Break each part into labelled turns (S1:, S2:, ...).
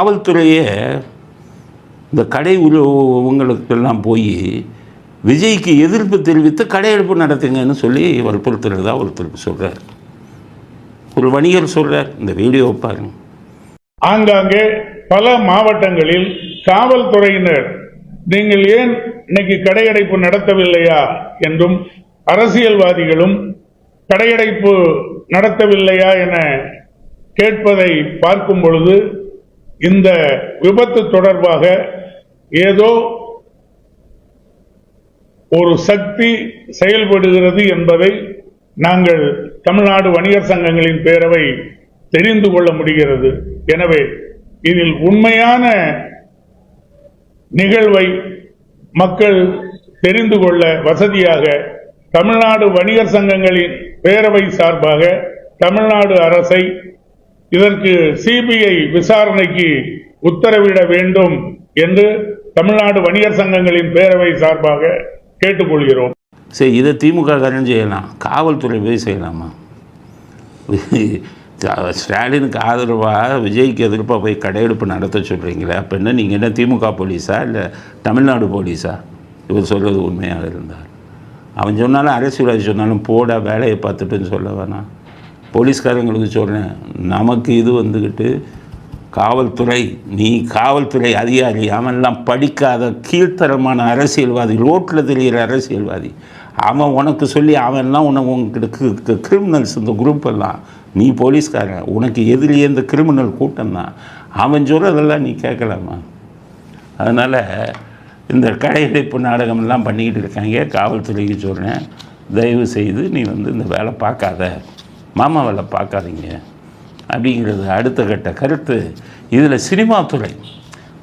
S1: காவல்துறையே இந்த கடை உங்களுக்கெல்லாம் போய் விஜய்க்கு எதிர்ப்பு தெரிவித்து கடையெடுப்பு நடத்துங்கன்னு சொல்லி வற்புறுத்துறதா ஒருத்தர் சொல்கிறார் ஒரு வணிகர் சொல்கிறார் இந்த வீடியோவை பாருங்க.
S2: ஆங்காங்கே பல மாவட்டங்களில் காவல்துறையினர் நீங்கள் ஏன் இன்னைக்கு கடையடைப்பு நடத்தவில்லையா? என்றும் அரசியல்வாதிகளும் கடையடைப்பு நடத்தவில்லையா? என கேட்பதை பார்க்கும் பொழுது இந்த விபத்து தொடர்பாக ஏதோ ஒரு சக்தி செயல்படுகிறது என்பதை நாங்கள் தமிழ்நாடு வணிகர் சங்கங்களின் பேரவை தெரிந்து கொள்ள முடிகிறது. எனவே இதில் உண்மையான நிகழ்வை மக்கள் தெரிந்து கொள்ள வசதியாக தமிழ்நாடு வணிகர் சங்கங்களின் பேரவை சார்பாக தமிழ்நாடு அரசை இதற்கு சிபிஐ விசாரணைக்கு உத்தரவிட வேண்டும் என்று தமிழ்நாடு வணிகர் சங்கங்களின் பேரவை சார்பாக கேட்டுக்கொள்கிறோம்.
S1: சரி இதை திமுக காரன் செய்யலாம். காவல்துறை போய் செய்யலாமா? ஸ்டாலினுக்கு ஆதரவாக விஜய்க்கு எதிர்ப்பாக போய் கடையெடுப்பு நடத்த சொல்கிறீங்களே அப்போ என்ன நீங்கள் என்ன திமுக போலீஸா இல்லை தமிழ்நாடு போலீஸா? இவர் சொல்கிறது உண்மையாக இருந்தார் அவன் சொன்னாலும் அரசியல்வாதி சொன்னாலும் போட வேலையை பார்த்துட்டுன்னு சொல்ல வேணாம். போலீஸ்காரங்களுக்கு சொல்கிறேன் நமக்கு இது வந்துக்கிட்டு காவல்துறை நீ காவல்துறை அதிகாரி அவன்லாம் படிக்காத கீழ்த்தரமான அரசியல்வாதி ரோட்டில் தெரிகிற அரசியல்வாதி. அவன் உனக்கு சொல்லி அவன்லாம் உனக்கு உங்ககிட்ட கிரிமினல்ஸ் இந்த குரூப் எல்லாம் நீ போலீஸ்காரன் உனக்கு எதிரியே இந்த கிரிமினல் கூட்டம் தான். அவன் சொல்கிறதெல்லாம் நீ கேட்கலாமா? அதனால் இந்த கடையடைப்பு நாடகமெல்லாம் பண்ணிக்கிட்டு இருக்காங்க காவல்துறைக்கு சொல்கிறேன் தயவு செய்து நீ வந்து இந்த வேலை பார்க்காத. மாமாவில் பார்க்காதீங்க. அப்படிங்கிறது அடுத்த கட்ட கருத்து. இதில் சினிமா துறை.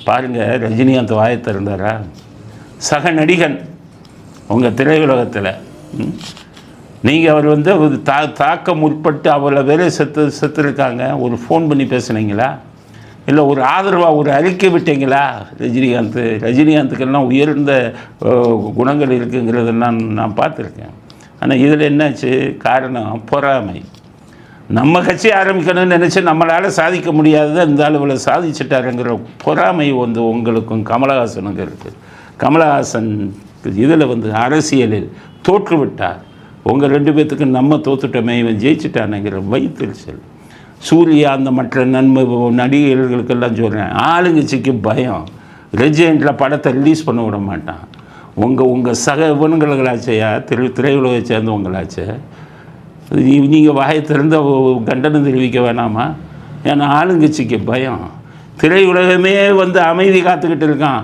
S1: பாருங்கள் ரஜினிகாந்த் வாயை திறந்தாரா? சக நடிகன் உங்கள் திரையுலகத்தில். நீங்கள் அவர் வந்து ஒரு தா தாக்க முற்பட்டு அவ்வளோ வேலை செத்து செத்துருக்காங்க. ஒரு ஃபோன் பண்ணி பேசுனீங்களா? இல்லை ஒரு ஆதரவாக ஒரு அறிக்கை விட்டீங்களா? ரஜினிகாந்த் ரஜினிகாந்துக்கெல்லாம் உயர்ந்த குணங்கள் குணங்கள் இருக்குங்கிறதெல்லாம் நான் பார்த்துருக்கேன். ஆனால் இதில் என்னாச்சு? காரணம் பொறாமை. நம்ம கட்சி ஆரம்பிக்கணும்னு நினச்சி நம்மளால் சாதிக்க முடியாததை இந்த அளவில் சாதிச்சிட்டாருங்கிற பொறாமை வந்து உங்களுக்கும் கமலஹாசனுக்கு இருக்குது கமலஹாசன் இதில் வந்து அரசியலில் தோற்றுவிட்டார். உங்கள் ரெண்டு பேர்த்துக்கு நம்ம தோத்துட்டோமே இவன் ஜெயிச்சிட்டானுங்கிற வயிற்றுச்சல் சூர்யா அந்த மற்ற நன்மை நடிகர்களுக்கெல்லாம் சொல்கிறேன் ஆளுங்கட்சிக்கு பயம். ரெஜெண்டில் படத்தை ரிலீஸ் பண்ண விட மாட்டான். உங்கள் உங்கள் சக இவனுங்களாச்சையா திரு திரையுலகை சேர்ந்தவங்களாச்சே. நீங்கள் வாயை திறந்து கண்டனம் தெரிவிக்க வேணாமா? ஏன்னா ஆளுங்கட்சிக்கு பயம். திரையுலகமே வந்து அமைதி காத்துக்கிட்டு இருக்கான்.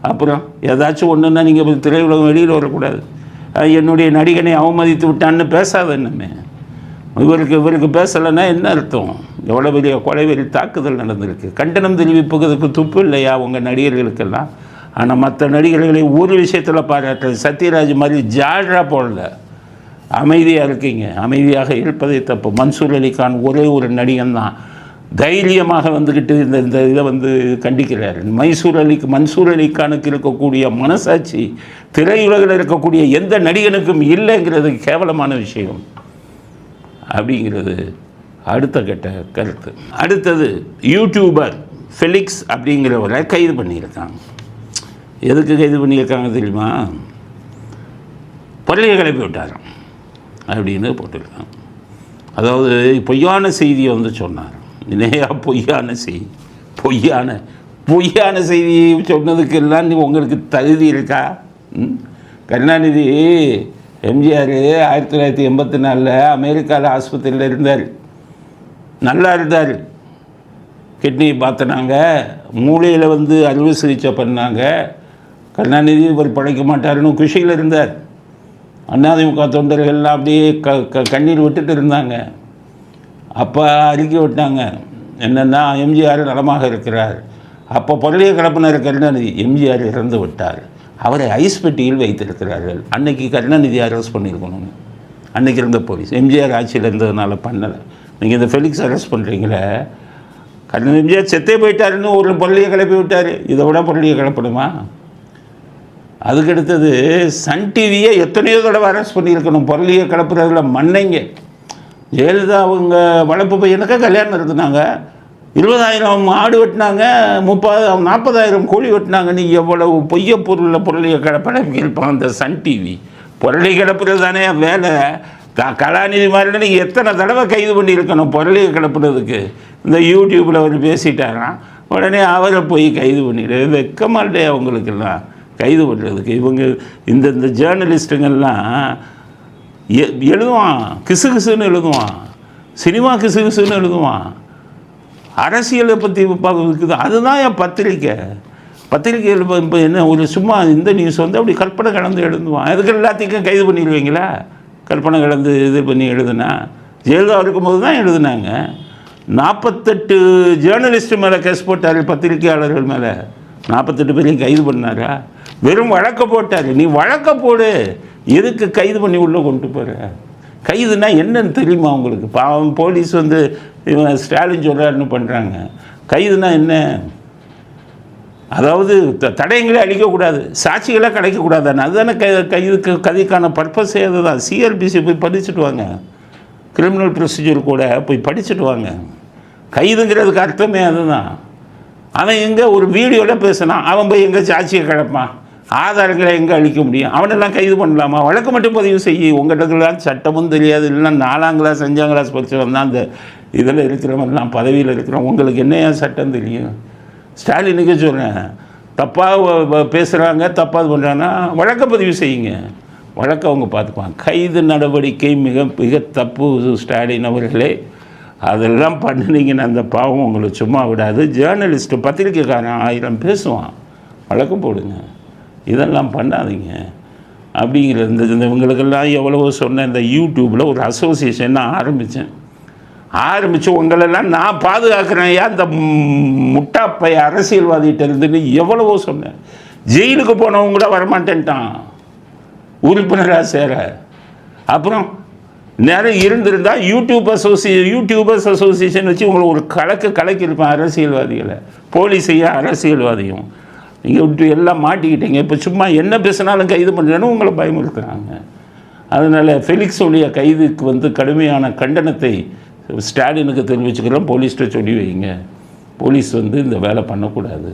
S1: அப்புறம் ஏதாச்சும் ஒன்றுன்னா நீங்கள் திரையுலகம் வெளியில் வரக்கூடாது. என்னுடைய நடிகனை அவமதித்து விட்டான்னு பேசாத என்னமே. இவருக்கு இவருக்கு பேசலைன்னா என்ன அர்த்தம்? எவ்வளோ பெரிய கொலைவெறி தாக்குதல் நடந்திருக்கு. கண்டனம் தெரிவிப்புக்கிறதுக்கு துப்பு இல்லையா உங்கள் நடிகர்களுக்கெல்லாம்? ஆனால் மற்ற நடிகர்களை ஒரு விஷயத்தில் பாராட்டுறது சத்யராஜ் மாதிரி ஜாழ்ரா போடல. அமைதியாக இருக்கீங்க. அமைதியாக இருப்பதை தப்பு. மன்சூர் அலிகான் ஒரே ஒரு நடிகன் தான். தைரியமாக வந்துக்கிட்டு இந்த இந்த இதை வந்து கண்டிக்கிறார். மைசூர் அலிக்கு மன்சூர் அலிகானுக்கு இருக்கக்கூடிய மனசாட்சி திரையுலகில் இருக்கக்கூடிய எந்த நடிகனுக்கும் இல்லைங்கிறது கேவலமான விஷயம். அப்படிங்கிறது அடுத்த கட்ட கருத்து. அடுத்தது யூடியூபர் ஃபெலிக்ஸ் அப்படிங்கிறவரை கைது பண்ணியிருக்காங்க. எதுக்கு கைது பண்ணியிருக்காங்க தெரியுமா? பள்ளியை கிளப்பி விட்டாராம். அப்படின்னு போட்டிருக்காங்க. அதாவது பொய்யான செய்தியை வந்து சொன்னார். இணையா பொய்யான செய்தி பொய்யான பொய்யான செய்தி சொன்னதுக்கெல்லாம் நீ உங்களுக்கு தகுதி இருக்கா? ம்? கருணாநிதி எம்ஜிஆர் ஆயிரத்தி தொள்ளாயிரத்தி எண்பத்தி நாலில் அமெரிக்காவில் ஆஸ்பத்திரியில் இருந்தார். நல்லா இருந்தார். கிட்னி பார்த்தனாங்க. மூளையில் வந்து அறுவை சிகிச்சை பண்ணாங்க. கருணாநிதி இவர் பழைக்க மாட்டாருன்னு குஷியில் இருந்தார். அதிமுக தொண்டர்கள்லாம் அப்படியே க க கண்ணீர் விட்டுட்டு இருந்தாங்க. அப்போ அறிக்கை விட்டாங்க. என்னென்னா எம்ஜிஆர் நலமாக இருக்கிறார். அப்போ பள்ளிய கலப்பினர் கருணாநிதி எம்ஜிஆர் இறந்து விட்டார். அவரை ஐஸ் பெட்டியில் வைத்திருக்கிறார்கள். அன்னைக்கு கருணாநிதி அரெஸ்ட் பண்ணியிருக்கணும் அன்னைக்கு இருந்த போலீஸ். எம்ஜிஆர் ஆட்சியில் இருந்ததுனால பண்ணலை. நீங்கள் இந்த ஃபெலிக்ஸ் அரெஸ்ட் பண்ணுறீங்களே கருணாநிதி எம்ஜிஆர் செத்தே போயிட்டாருன்னு ஒரு பள்ளியை கிளப்பி விட்டார். இதை விட பள்ளியை கிளப்பணுமா அதுக்கு அடுத்தது சன் டிவியை எத்தனையோ தடவை அரெஸ்ட் பண்ணியிருக்கணும். பொருளியை கிளப்புறதுல மன்னைங்க ஜெயலலிதா அவங்க வளர்ப்பு பையனுக்கு கல்யாணம் நடத்துனாங்க. இருபதாயிரம் ஆடு வெட்டினாங்க முப்பது நாற்பதாயிரம் கோழி வெட்டினாங்க நீ எவ்வளவு பொய்ய பொருளில் பொருளியை கிடப்பட இருப்பான் அந்த சன் டிவி. பொருளை கிடப்புறது தானே வேலை. க கலாநிதி மாதிரி நீங்கள் எத்தனை தடவை கைது பண்ணியிருக்கணும் பொருளையை கிளப்புறதுக்கு இந்த யூடியூப்பில் அவர் பேசிட்டாரான் உடனே அவரை போய் கைது பண்ணிடு. வெக்கமாட்டே அவங்களுக்கெல்லாம்? கைது பண்ணுறதுக்கு இவங்க இந்த இந்த ஜேர்னலிஸ்ட்டுங்கெல்லாம் எ- எழுதுவான் கிசு கிசுன்னு எழுதுவான். சினிமா கிசு கிசுன்னு எழுதுவான். அரசியலை பற்றி இருக்குது அதுதான் என் பத்திரிக்கை. பத்திரிக்கையில் இப்போ என்ன ஒரு சும்மா இந்த நியூஸ் வந்து அப்படி கற்பனை கலந்து எழுதுவான். அதுக்கு எல்லாத்தையும் கைது பண்ணிடுவீங்களா? கற்பனை கலந்து இது பண்ணி எழுதுனா. ஜெயலலிதா இருக்கும்போது தான் எழுதுனாங்க. நாற்பத்தெட்டு ஜேர்னலிஸ்ட் மேலே கேஸ் போட்டார் பத்திரிக்கையாளர்கள் மேலே. நாற்பத்தெட்டு பேரையும் கைது பண்ணாரா? வெறும் வழக்க போட்டார். நீ வழக்க போடு. எதுக்கு கைது பண்ணி உள்ளே கொண்டு போகிற கைதுனா என்னன்னு தெரியுமா உங்களுக்கு? பாவம் போலீஸ் வந்து இவன் ஸ்டாலின் சொல்கிறாருன்னு பண்ணுறாங்க கைதுனா என்ன? அதாவது த- தடயங்களே அழிக்கக்கூடாது. சாட்சிகளாக கிடைக்கக்கூடாது அதுதானே க கைதுக்கு கதைக்கான பர்பஸே அதுதான். சிஆர்பிசி போய் படிச்சுட்டு வாங்க. கிரிமினல் ப்ரொசீஜர் கூட போய் படிச்சுட்டு வாங்க. கைதுங்கிறதுக்கு அர்த்தமே அதுதான். அவன் எங்கே ஒரு வீடியோவில் பேசினான். அவன் போய் எங்கே சாட்சியை கிடப்பான் ஆதாரங்களை எங்கே அழிக்க முடியும்? அவனெல்லாம் கைது பண்ணலாமா? வழக்கு மட்டும் பதிவு செய்ய உங்கள்கிட்டலாம் சட்டமும் தெரியாது. இல்லைன்னா நாலாம் கிளாஸ் அஞ்சாம் கிளாஸ் படித்தவன் தான் அந்த இதில் இருக்கிறவன்லாம் பதவியில் இருக்கிறோம் உங்களுக்கு என்ன ஏன் சட்டம் தெரியும்? ஸ்டாலினுக்கு சொல்கிறேன் தப்பாக பேசுகிறாங்க தப்பாக இது பண்ணுறாங்கன்னா வழக்க பதிவு செய்யுங்க. வழக்கை அவங்க பார்த்துப்பாங்க. கைது நடவடிக்கை மிக மிக தப்பு ஸ்டாலின் அவர்களே. அதெல்லாம் பண்ணினீங்கன்னா அந்த பாவம் உங்களை சும்மா விடாது. ஜேர்னலிஸ்ட்டு பத்திரிக்கைக்காரன் ஆயிரம் பேசுவான். வழக்கம் போடுங்க. இதெல்லாம் பண்ணாதீங்க. அப்படிங்கிற இந்த இந்த இவங்களுக்கெல்லாம் எவ்வளவோ சொன்னேன் இந்த யூடியூப்பில் ஒரு அசோசியேஷன் நான் ஆரம்பித்தேன் ஆரம்பித்து உங்களெல்லாம் நான் பாதுகாக்கிறேன். ஏன் இந்த முட்டாப்பை அரசியல்வாதிகிட்ட இருந்துன்னு எவ்வளவோ சொன்னேன். ஜெயிலுக்கு போனவங்க கூட வரமாட்டேன்ட்டான். உறுப்பினராக சேர. அப்புறம் நேரம் இருந்திருந்தால் யூடியூப் அசோசியே யூடியூபர்ஸ் அசோசியேஷன் வச்சு உங்களை ஒரு கலக்கு கலக்கியிருப்பேன் அரசியல்வாதிகளை. போலீஸையும் அரசியல்வாதியும். விட்டு எல்லாம் மாட்டிக்கிட்டீங்க. இப்போ சும்மா என்ன பேசினாலும் கைது பண்ணுறேன்னு உங்களை பயமுறுத்துகிறாங்க அதனால் ஃபெலிக்ஸ் ஒழிய கைதுக்கு வந்து கடுமையான கண்டனத்தை ஸ்டாலினுக்கு தெரிவிச்சுக்கிறோம். போலீஸ்கிட்ட சொல்லி வைங்க. போலீஸ் வந்து இந்த வேலை பண்ணக்கூடாது.